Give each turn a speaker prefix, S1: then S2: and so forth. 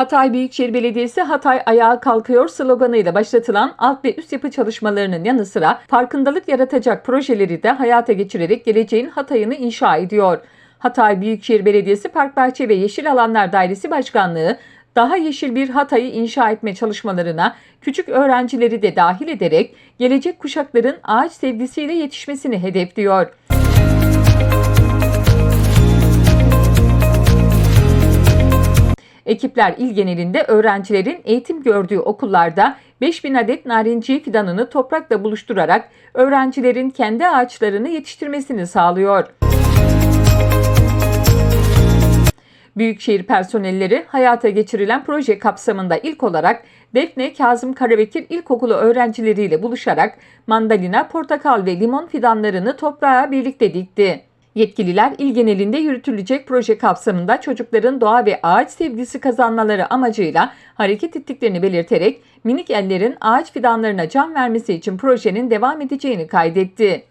S1: Hatay Büyükşehir Belediyesi Hatay Ayağa Kalkıyor sloganıyla başlatılan alt ve üst yapı çalışmalarının yanı sıra farkındalık yaratacak projeleri de hayata geçirerek geleceğin Hatay'ını inşa ediyor. Hatay Büyükşehir Belediyesi Park Bahçe ve Yeşil Alanlar Dairesi Başkanlığı daha yeşil bir Hatay'ı inşa etme çalışmalarına küçük öğrencileri de dahil ederek gelecek kuşakların ağaç sevgisiyle yetişmesini hedefliyor. Ekipler il genelinde öğrencilerin eğitim gördüğü okullarda 5000 adet narenciye fidanını toprakla buluşturarak öğrencilerin kendi ağaçlarını yetiştirmesini sağlıyor. Büyükşehir personelleri hayata geçirilen proje kapsamında ilk olarak Defne Kazım Karabekir İlkokulu öğrencileriyle buluşarak mandalina, portakal ve limon fidanlarını toprağa birlikte dikti. Yetkililer il genelinde yürütülecek proje kapsamında çocukların doğa ve ağaç sevgisi kazanmaları amacıyla hareket ettiklerini belirterek minik ellerin ağaç fidanlarına can vermesi için projenin devam edeceğini kaydetti.